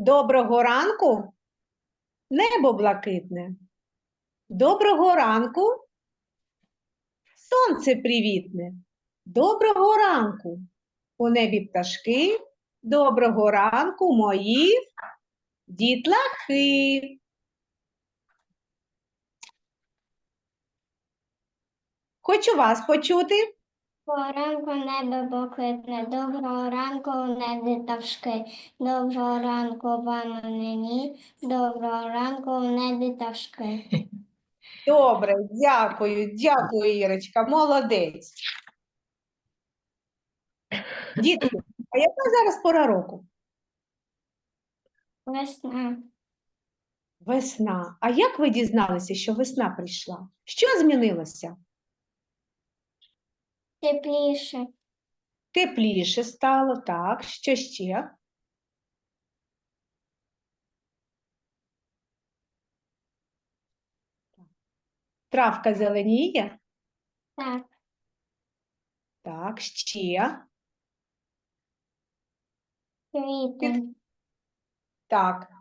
Доброго ранку, небо блакитне. Доброго ранку, сонце привітне. Доброго ранку, у небі пташки. Доброго ранку, мої дітлахи. Хочу вас почути. Доброго ранку, небо блакитне, доброго ранку, небі пташки, доброго ранку вам мені, доброго ранку, небі пташки. Добре, дякую, дякую, Ірочка, молодець. Дітки, а яка зараз пора року? Весна, Весна. А як ви дізналися, що весна прийшла? Що змінилося? Тепліше, Тепліше стало, так, що ще? Травка зеленіє? так, Так, ще. квіти, Так.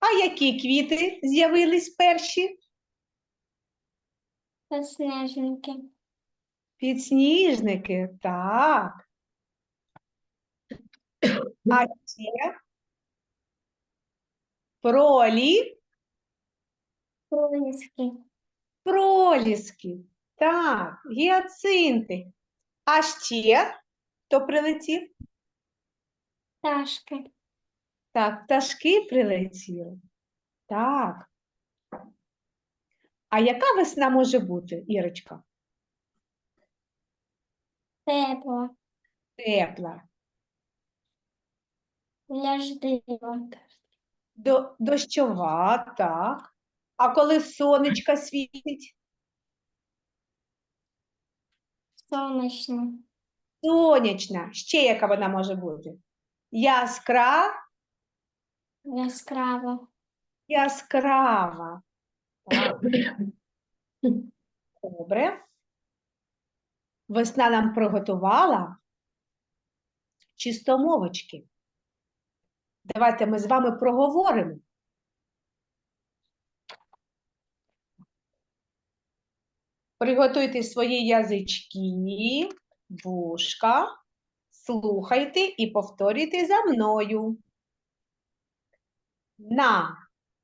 А які квіти з'явились перші? підснежники, Підсніжники, так. А ще пролі, проліски, проліски, так, гіацинти. А ще хто прилетів? пташки, Так, пташки прилетіли. Так. А яка весна може бути, Ірочка? Тепло, Тепла. ляждива, До, дощова, так. А коли сонечко світить? сонячна, Сонячна. Ще яка вона може бути? Яскра, яскрава, яскрава. Так. Добре. Весна нам приготувала чистомовочки. Давайте ми з вами проговоримо. Приготуйте свої язички, вушка, слухайте і повторюйте за мною. На,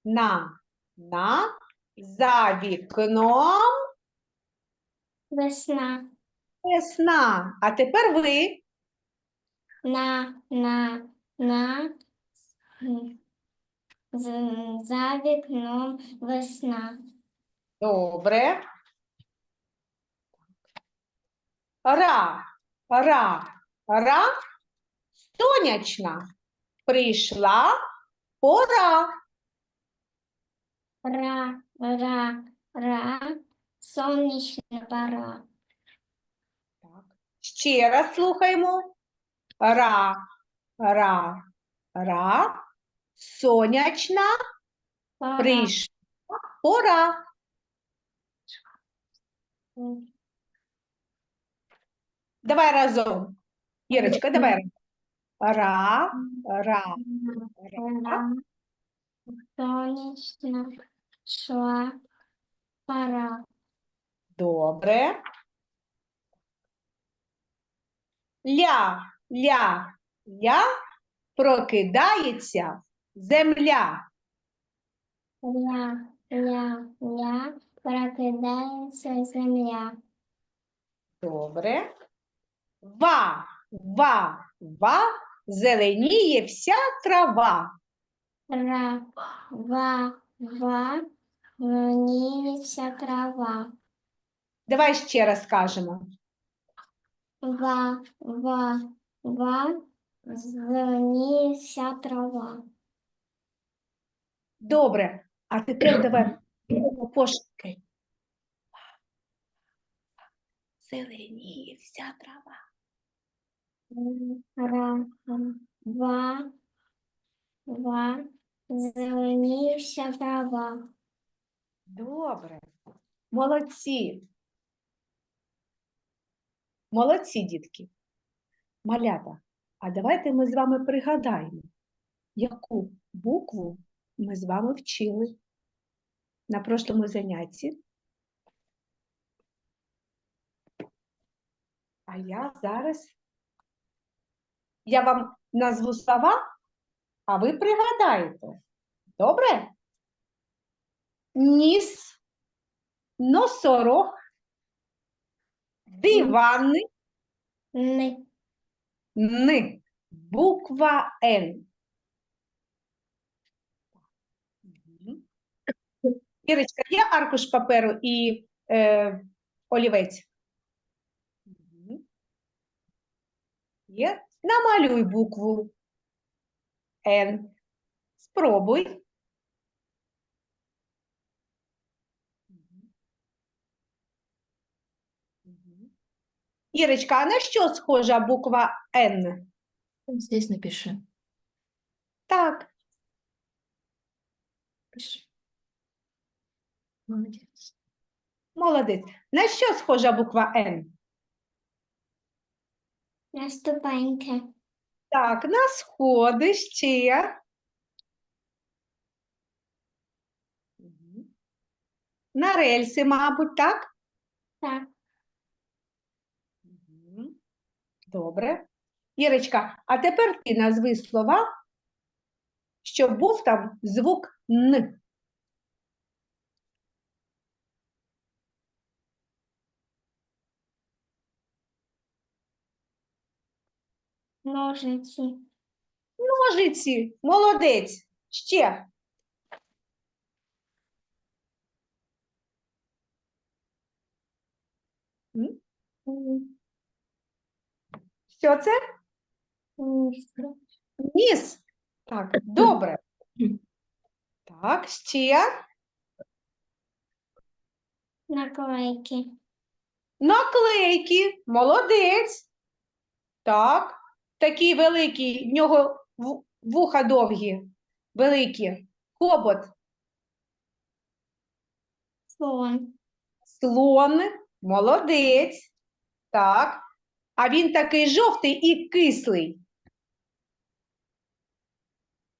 на, на, за вікном весна, весна. А тепер ви. на, на, на, з- за вікном весна. Добре. Ра, ра, ра, сонячна. Прийшла пора. Ра, ра, ра, сонячна пора. Ще раз слухаємо. Ра, ра, ра, сонячна, Пора. прийшла пора. Давай разом. Ірочка, давай разом. Ра, ра, Ра, сонячна шла пора. Добре. Ля, ля, ля, прокидається земля. Ля, ля, ля, прокидається земля. Добре. Ва, ва, ва, зеленіє вся трава. Ра, ва, ва, вніється трава. Давай ще раз скажемо. Ва, ва, ва, вніється трава. Добре. А тепер давай пошуки. Зеленіє вся трава. Ра, ва, ва, зеленіється трава. Добре. Молодці. Молодці, дітки. Малята, а давайте ми з вами пригадаємо, яку букву ми з вами вчили на прошлому занятті. А я зараз я вам назву слова, а ви пригадаєте. Добре? Ніс, носорог, дивани, Ни. Н. Буква Н. Ірочка, є аркуш паперу і е, олівець? Є? Намалюй букву Н. Спробуй. Ірочка, а на що схожа буква Н? Здесь напиши. Так, Пиши. Молодец. молодець. На що схожа буква Н? На ступеньки. Так, на сходи ще. На рельси, мабуть, так? Так. Добре. Ірочка, а тепер ти назви слова, щоб був там звук Н. Ножниці. Ножиці, молодець. Ще. М? Що це? Ніс. Ніс. Так, добре. Так, ще. Наклейки. Наклейки, молодець. Так, такий великий, в нього вуха довгі, великі. Хобот, Слон. слон, молодець. Так. А він такий жовтий і кислий.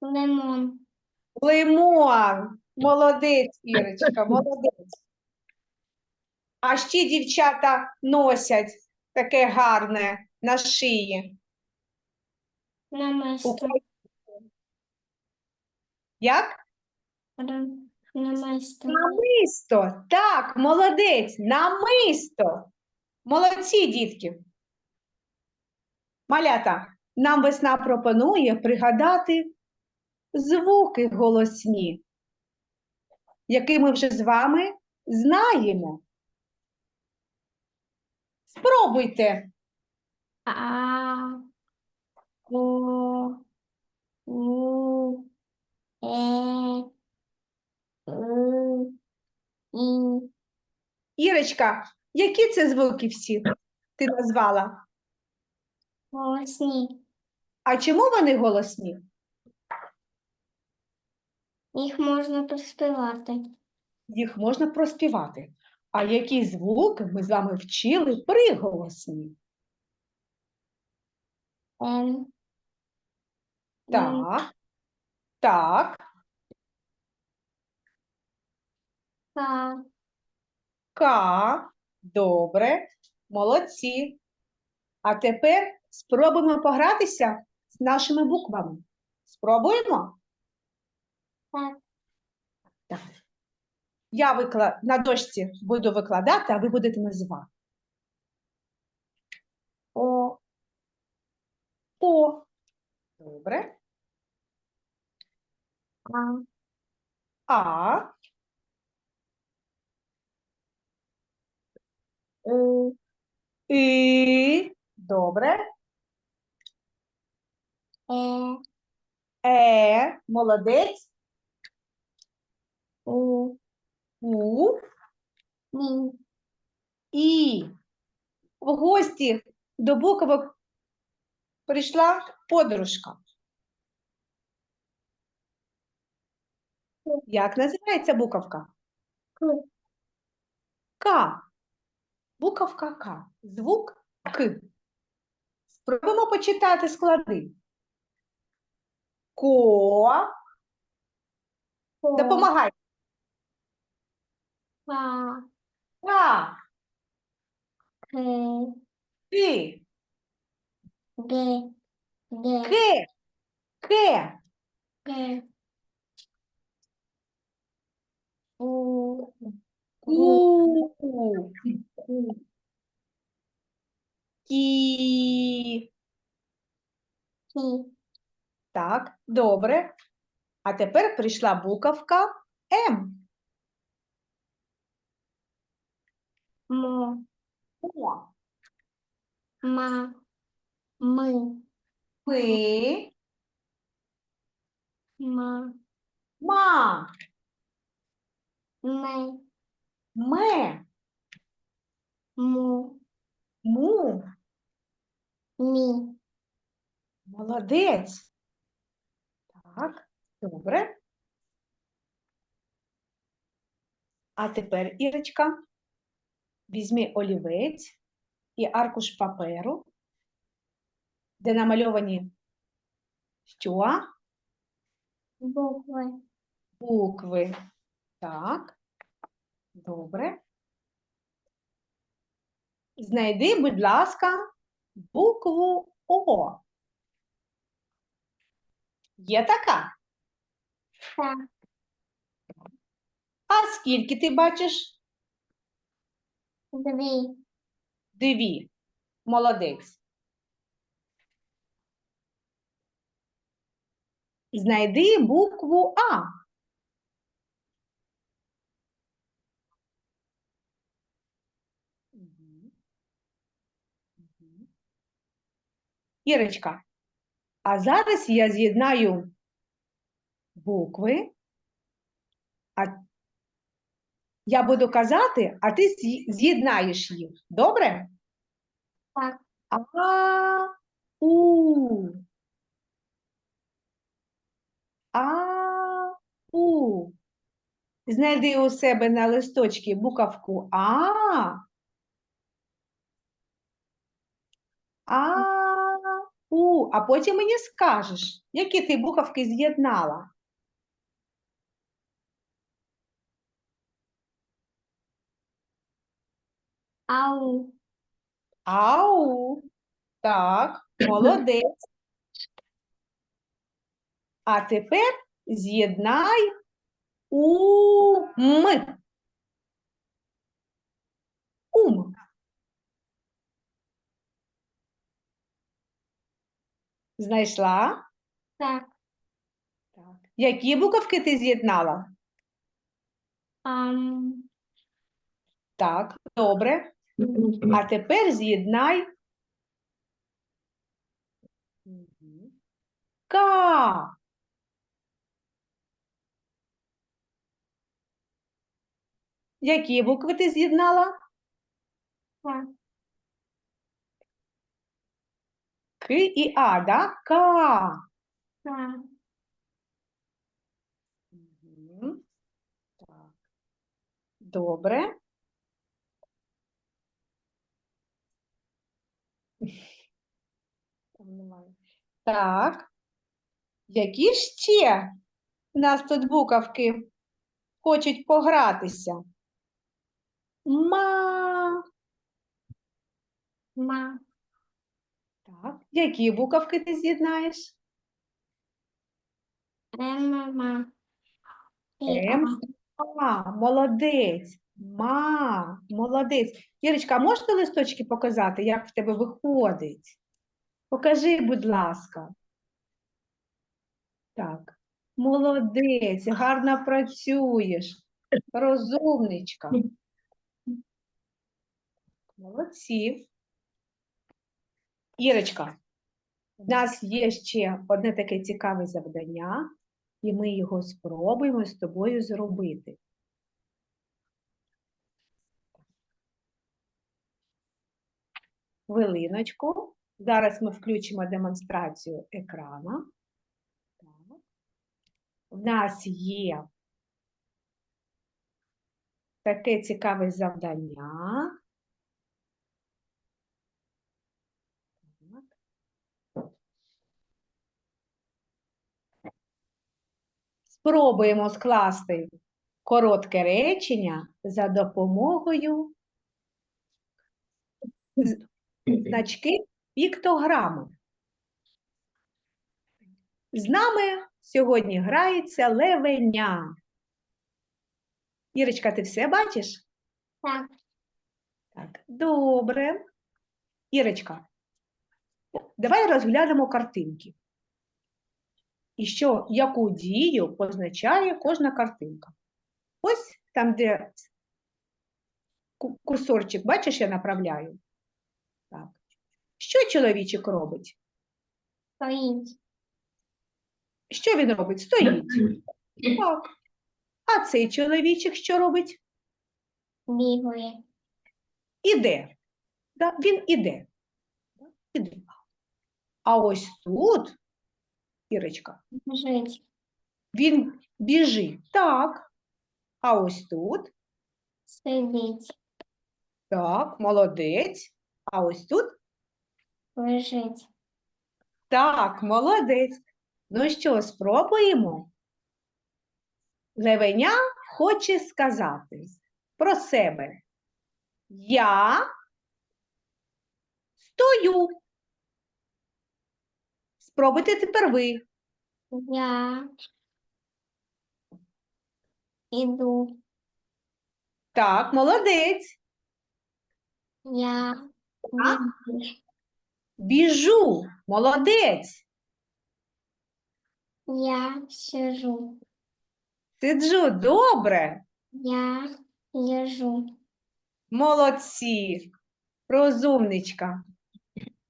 Лимон. Лимон. Молодець, Ірочка, молодець. А ще дівчата носять таке гарне на шиї. Намисто. Як? Намисто. Намисто. Так, молодець. Намисто. Молодці, дітки. Малята, нам весна пропонує пригадати звуки голосні, які ми вже з вами знаємо. Спробуйте. А. О. У. Е. У. І. Ірочка, які це звуки всі ти назвала? Голосні. А чому вони голосні? Їх можна приспівати. Їх можна проспівати. А які звуки ми з вами вчили приголосні? М. М. Так, так, Ка. К. Добре, молодці. А тепер спробуємо погратися з нашими буквами. Спробуємо? Так. Так. Я викла... на дошці буду викладати, а ви будете називати. О. О. Добре. А. А. І. Добре. Е. Е. Молодець. У. У. І. І. В гості до буквок прийшла подружка. Як називається буковка? К. К. Буковка К. Звук К. Спробуємо почитати склади. Ко. Допомагай. Ка. Ка. К. Ки. Г. Г. Ке. Ке. Г. У. Ку. Кі. Так, добре. А тепер прийшла буковка М. Мо. О. Ма. Ми. Ми. Ма. Ма. Ме. Ме. Му. Му. Мі. Молодець. Так, добре. А тепер, Ірочка, візьми олівець і аркуш паперу, де намальовані що? Букви. Букви. Так, добре. Знайди, будь ласка, букву О. Є така? Так. А скільки ти бачиш? Дві. Дві. Молодець. Знайди букву А. Ірочка, а зараз я з'єднаю букви, а я буду казати, а ти з'єднаєш їх. Добре? Так. А, у. А, у. Знайди у себе на листочці буковку А. А, у. А потім мені скажеш, які ти буковки з'єднала. Ау. Ау. Так, молодець. А тепер з'єднай у м. Знайшла? Так. Так. Які буковки ти з'єднала? Ам. Так, добре. А тепер з'єднай. Ка. Які букви ти з'єднала? Так. К і А, да? Ка. Так. Так. Добре. Там немає. Так. Які ще у нас тут буковки хочуть погратися? Ма. Ма. Так. Які буковки ти з'єднаєш? Ем. Ма. М. А, молодець. Ма, молодець. Ірочка, а можете листочки показати, як в тебе виходить? Покажи, будь ласка. Так. Молодець, гарно працюєш. Розумничка. Молодці. Ірочка, в нас є ще одне таке цікаве завдання, і ми його спробуємо з тобою зробити. Хвилиночку. Зараз ми включимо демонстрацію екрана. Так. В нас є таке цікаве завдання. Так. Спробуємо скласти коротке речення за допомогою значки піктограми. З нами сьогодні грається левеня. Ірочка, ти все бачиш? Так, Так, добре. Ірочка, давай розглянемо картинки. І що, яку дію позначає кожна картинка? Ось там, де курсорчик, бачиш, я направляю. Так. Що чоловічик робить? стоїть, Що він робить? Стоїть. Так. А цей чоловічик що робить? бігає, Іде. Він іде. Іде. А ось тут, Ірочка, жить, він біжить. Так. А ось тут, сидить, так, молодець. А ось тут, лежить, так, молодець. Ну що, спробуємо? Левеня хоче сказати про себе. Я стою. Спробуйте тепер ви. я іду, Так, молодець. я біжу, Біжу. Молодець. я сижу, Сиджу. Добре. я лежу, Молодці. Розумничка.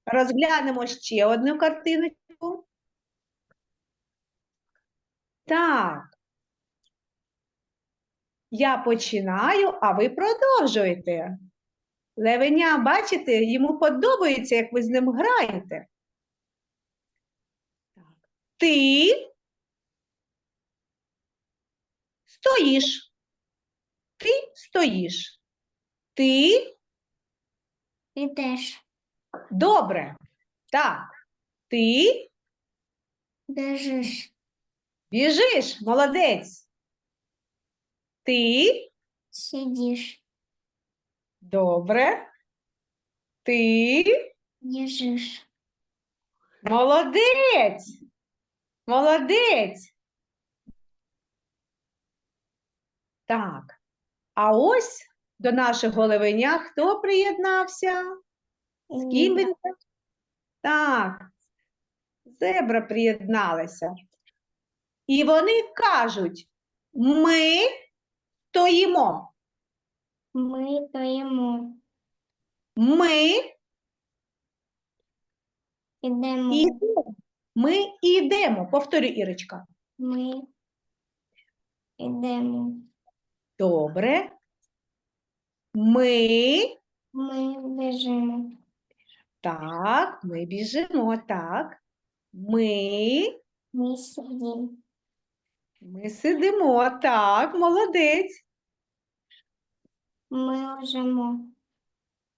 Розглянемо ще одну картиночку. Так. Я починаю, а ви продовжуєте. Левеня, бачите, йому подобається, як ви з ним граєте. Так. Ти стоїш. Ти стоїш. Ти ідеш, добре. Так. Ти біжиш, біжиш, молодець. Ти сидиш, добре. Ти лежиш, молодець. Молодець. Так. А ось до нашого левеня хто приєднався? З ким він? Так, зебра приєдналася. І вони кажуть: ми стоїмо, ми стоїмо, ми ідемо, йдемо. Ми йдемо. Повторюй, Ірочка. ми ідемо, Добре. Ми. ми біжимо, Так, ми біжимо. Так. Ми. ми сидимо, Ми сидимо. Так, молодець. ми лежимо,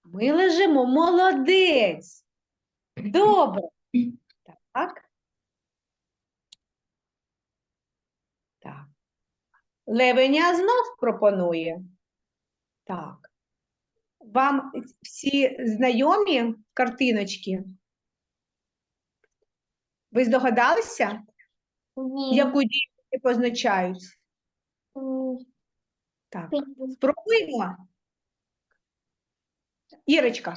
Ми лежимо. Молодець. Добре. Так. Так. Левеня знов пропонує. Так. Вам всі знайомі картиночки? Ви здогадалися, Ні, яку дію вони позначають? Так. Спробуємо. Ірочка,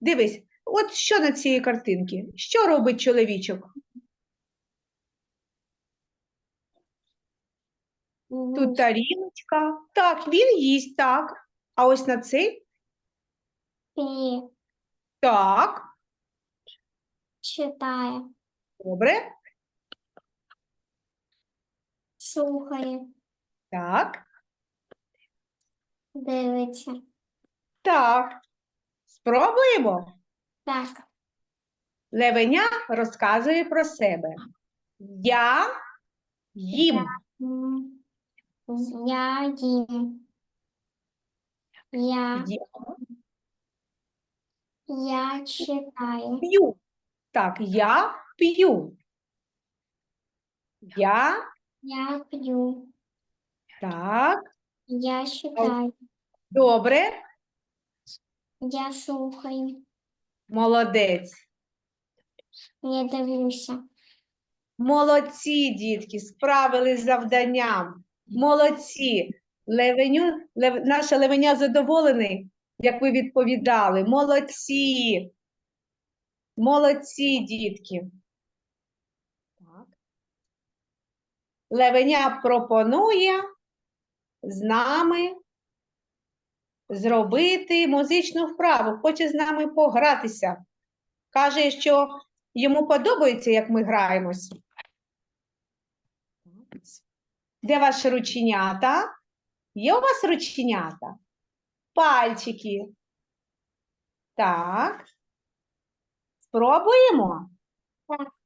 дивись, от що на цій картинці? Що робить чоловічок? Тут тарілочка. Так, він їсть, так. А ось на цей? Так. читає, Добре. Слухає, Так. дивиться. Так. Спробуємо. Так, Левеня розказує про себе. Я їм. м, я їм. Я, Я я читаю. п'ю. Так, я п'ю. Я Я п'ю. Так, Я читаю. добре, Я слухаю. молодець. Я дивлюся. Молодці, дітки, справились з завданням. Молодці. Левеню, лев, наше левеня задоволений, як ви відповідали. Молодці. Молодці, дітки. Так. Левеня пропонує з нами зробити музичну вправу. Хоче з нами погратися. Каже, що йому подобається, як ми граємось. Де ваші рученята? Є у вас рученята? Пальчики. Так. Спробуємо? Так.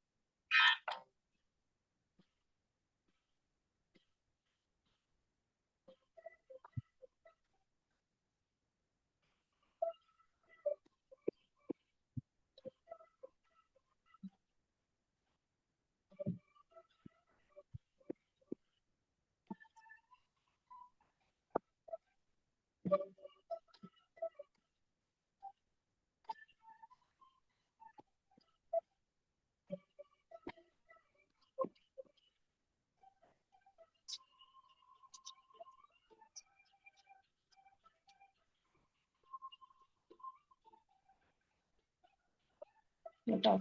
Ну, так.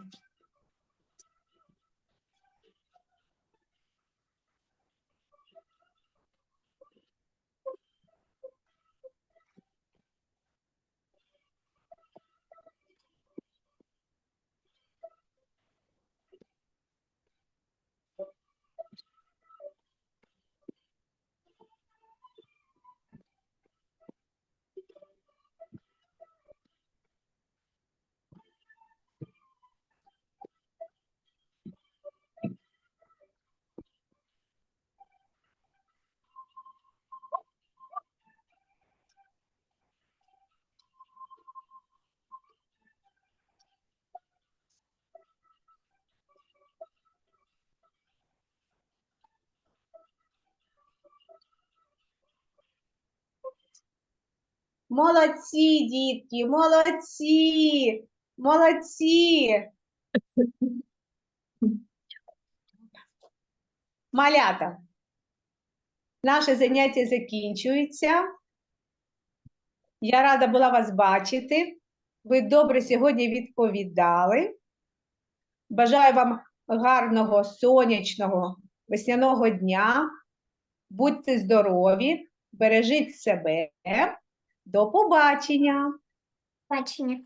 Молодці, дітки, молодці, молодці. Малята, наше заняття закінчується. Я рада була вас бачити. Ви добре сьогодні відповідали. Бажаю вам гарного сонячного весняного дня. Будьте здорові, бережіть себе. До побачення! Бачення.